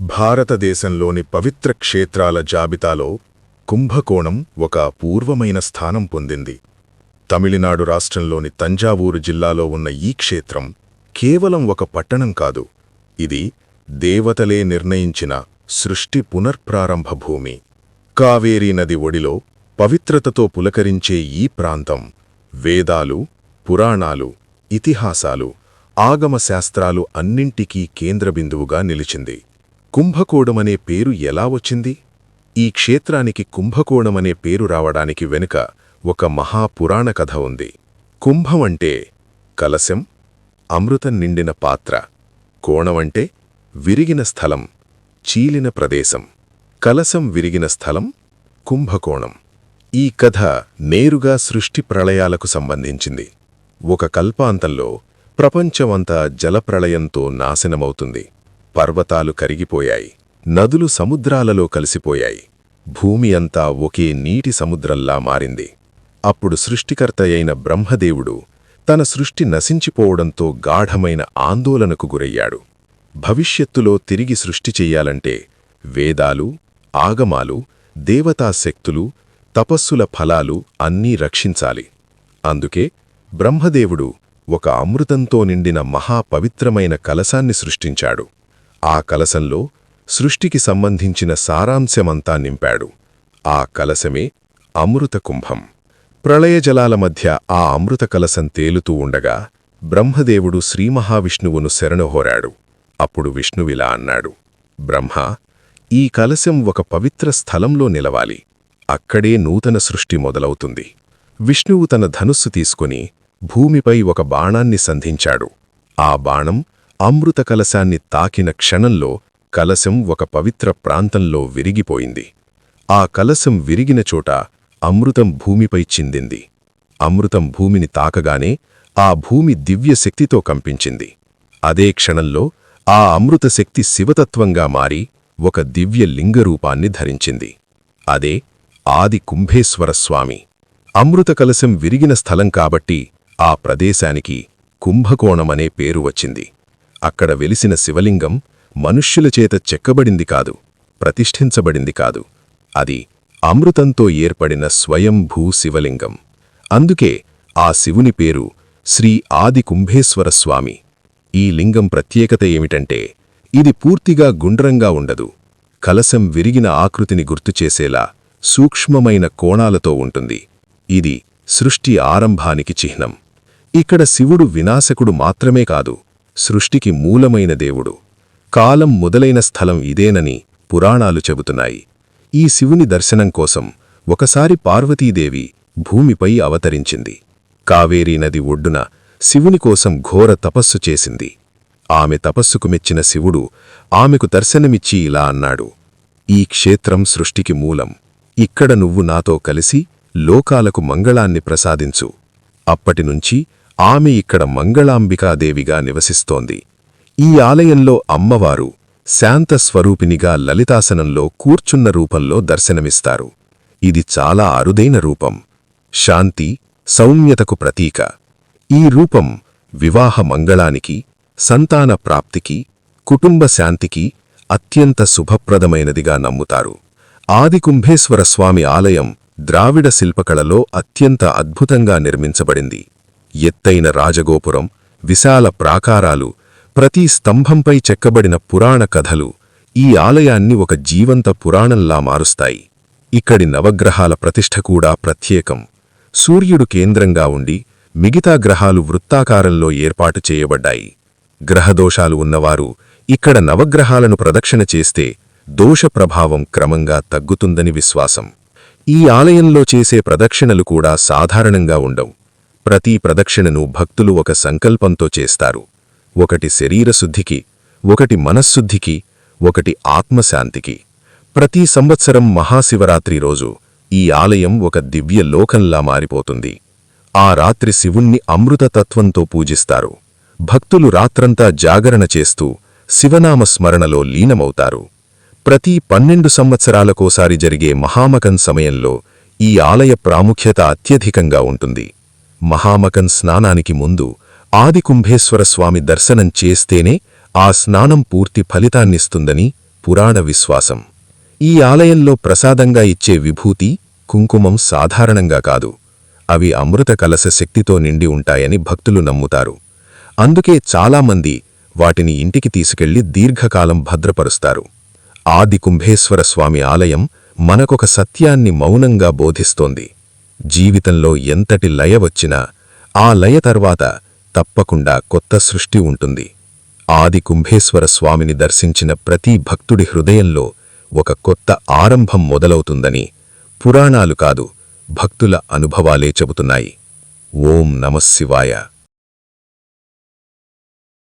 భారతదేశంలోని పవిత్ర క్షేత్రాల జాబితాలో కుంభకోణం ఒక అపూర్వమైన స్థానం పొందింది. తమిళనాడు రాష్ట్రంలోని తంజావూరు జిల్లాలో ఉన్న ఈ క్షేత్రం కేవలం ఒక పట్టణం కాదు ఇది దేవతలే నిర్ణయించిన సృష్టి పునర్ప్రారంభ భూమి. కావేరీ నది ఒడిలో పవిత్రతతో పులకరించే ఈ ప్రాంతం వేదాలు పురాణాలు ఇతిహాసాలు ఆగమశాస్త్రాలు అన్నింటికీ కేంద్రబిందువుగా నిలిచింది. కుంభకోణమనే పేరు ఎలా వచ్చింది? ఈ క్షేత్రానికి కుంభకోణమనే పేరు రావడానికి వెనుక ఒక మహాపురాణ కథ ఉంది. కుంభం అంటే కలశం అమృతం నిండిన పాత్ర. కోణమంటే విరిగిన స్థలం చీలిన ప్రదేశం. కలశం విరిగిన స్థలం కుంభకోణం. ఈ కథ నేరుగా సృష్టి ప్రళయాలకు సంబంధించింది. ఒక కల్పాంతంలో ప్రపంచమంతా జలప్రళయంతో నాశనమవుతుంది. పర్వతాలు కరిగిపోయాయి. నదులు సముద్రాలలో కలిసిపోయాయి. భూమి అంతా ఒకే నీటి సముద్రంలా మారింది. అప్పుడు సృష్టికర్తయైన బ్రహ్మదేవుడు తన సృష్టి నశించిపోవడంతో గాఢమైన ఆందోళనకు గురయ్యాడు. భవిష్యత్తులో తిరిగి సృష్టి చెయ్యాలంటే వేదాలు ఆగమాలు దేవతాశక్తులు తపస్సుల ఫలాలు అన్నీ రక్షించాలి. అందుకే బ్రహ్మదేవుడు ఒక అమృతంతో నిండిన మహాపవిత్రమైన కలశాన్ని సృష్టించాడు. ఆ కలశంలో సృష్టికి సంబంధించిన సారాంశమంతా నింపాడు. ఆ కలశమే అమృత కుంభం. ప్రళయజలాల మధ్య ఆ అమృత కలశం తేలుతూ ఉండగా బ్రహ్మదేవుడు శ్రీమహావిష్ణువును శరణహోరాడు. అప్పుడు విష్ణువిలా అన్నాడు బ్రహ్మ ఈ కలశం ఒక పవిత్ర స్థలంలో నిలవాలి. అక్కడే నూతన సృష్టి మొదలవుతుంది. విష్ణువు తన ధనుస్సు తీసుకుని భూమిపై ఒక బాణాన్ని సంధించాడు. ఆ బాణం అమృత కలశాన్ని తాకిన క్షణంలో కలశం ఒక పవిత్ర ప్రాంతంలో విరిగిపోయింది. ఆ కలశం విరిగిన చోట అమృతం భూమిపై చిందింది. అమృతం భూమిని తాకగానే ఆ భూమి దివ్యశక్తితో కంపించింది. అదే క్షణంలో ఆ అమృతశక్తి శివతత్వంగా మారి ఒక దివ్య లింగరూపాన్ని ధరించింది. అదే ఆది కుంభేశ్వర స్వామి. అమృత కలశం విరిగిన స్థలం కాబట్టి ఆ ప్రదేశానికి కుంభకోణమనే పేరు వచ్చింది. అక్కడ వెలిసిన శివలింగం మనుష్యుల చేత చెక్కబడింది కాదు ప్రతిష్ఠించబడింది కాదు. అది అమృతంతో ఏర్పడిన స్వయంభూ శివలింగం. అందుకే ఆ శివుని పేరు శ్రీ ఆది కుంభేశ్వర స్వామి. ఈ లింగం ప్రత్యేకత ఏమిటంటే ఇది పూర్తిగా గుండ్రంగా ఉండదు. కలశం విరిగిన ఆకృతిని గుర్తుచేసేలా సూక్ష్మమైన కోణాలతో ఉంటుంది. ఇది సృష్టి ఆరంభానికి చిహ్నం. ఇక్కడ శివుడు వినాశకుడు మాత్రమే కాదు సృష్టికి మూలమైన దేవుడు. కాలం మొదలైన స్థలం ఇదేనని పురాణాలు చెబుతున్నాయి. ఈ శివుని దర్శనం కోసం ఒకసారి పార్వతీదేవి భూమిపై అవతరించింది. కావేరీ నది ఒడ్డున శివుని కోసం ఘోర తపస్సు చేసింది. ఆమె తపస్సుకు మెచ్చిన శివుడు ఆమెకు దర్శనమిచ్చి ఇలా అన్నాడు. ఈ క్షేత్రం సృష్టికి మూలం. ఇక్కడ నువ్వు నాతో కలిసి లోకాలకు మంగళాన్ని ప్రసాదించు. అప్పటినుంచి ఆమె ఇక్కడ మంగళాంబికాదేవిగా నివసిస్తోంది. ఈ ఆలయంలో అమ్మవారు శాంతస్వరూపినిగా లలితాసనంలో కూర్చున్న రూపంలో దర్శనమిస్తారు. ఇది చాలా అరుదైన రూపం. శాంతి సౌమ్యతకు ప్రతీక. ఈ రూపం వివాహ మంగళానికి సంతాన ప్రాప్తికి కుటుంబ శాంతికి అత్యంత శుభప్రదమైనదిగా నమ్ముతారు. ఆదికుంభేశ్వర స్వామి ఆలయం ద్రావిడ శిల్పకళలో అత్యంత అద్భుతంగా నిర్మించబడింది. ఎత్తైన రాజగోపురం విశాల ప్రాకారాలు ప్రతి స్తంభంపై చెక్కబడిన పురాణ కథలు ఈ ఆలయాన్ని ఒక జీవంత పురాణంలా మారుస్తాయి. ఇక్కడి నవగ్రహాల ప్రతిష్ఠ కూడా ప్రత్యేకం. సూర్యుడు కేంద్రంగా ఉండి మిగతా గ్రహాలు వృత్తాకారంలో ఏర్పాటు చేయబడ్డాయి. గ్రహదోషాలు ఉన్నవారు ఇక్కడ నవగ్రహాలను ప్రదక్షిణ చేస్తే దోష ప్రభావం క్రమంగా తగ్గుతుందని విశ్వాసం. ఈ ఆలయంలో చేసే ప్రదక్షిణలు కూడా సాధారణంగా ఉండవు. ప్రతి ప్రదక్షిణను భక్తులు ఒక సంకల్పంతో చేస్తారు. ఒకటి శరీరశుద్ధికి ఒకటి మనశ్శుద్ధికి ఒకటి ఆత్మశాంతికి. ప్రతి సంవత్సరం మహాశివరాత్రి రోజు ఈ ఆలయం ఒక దివ్య లోకంలా మారిపోతుంది. ఆ రాత్రి శివుణ్ణి అమృతతత్వంతో పూజిస్తారు. భక్తులు రాత్రంతా జాగరణ చేస్తూ శివనామ స్మరణలో లీనమవుతారు. ప్రతి పన్నెండు సంవత్సరాలకోసారి జరిగే మహామకం సమయంలో ఈ ఆలయ ప్రాముఖ్యత అత్యధికంగా ఉంటుంది. మహామకన్ స్నానానికి ముందు ఆదికుంభేశ్వర స్వామి దర్శనం చేస్తేనే ఆ స్నానం పూర్తి ఫలితాన్నిస్తుందని పురాణ విశ్వాసం. ఈ ఆలయంలో ప్రసాదంగా ఇచ్చే విభూతి కుంకుమం సాధారణంగా కాదు. అవి అమృత కలస శక్తితో నిండి ఉంటాయని భక్తులు నమ్ముతారు. అందుకే చాలామంది వాటిని ఇంటికి తీసుకెళ్ళి దీర్ఘకాలం భద్రపరుస్తారు. ఆది కుంభేశ్వర స్వామి ఆలయం మనకొక సత్యాన్ని మౌనంగా బోధిస్తోంది. జీవితంలో ఎంతటి లయ వచ్చినా ఆ లయ తర్వాత తప్పకుండా కొత్త సృష్టి ఉంటుంది. ఆది కుంభేశ్వర స్వామిని దర్శించిన ప్రతి భక్తుడి హృదయంలో ఒక కొత్త ఆరంభం మొదలవుతుందని పురాణాలు కాదు భక్తుల అనుభవాలే చెబుతున్నాయి. ఓం నమశివాయ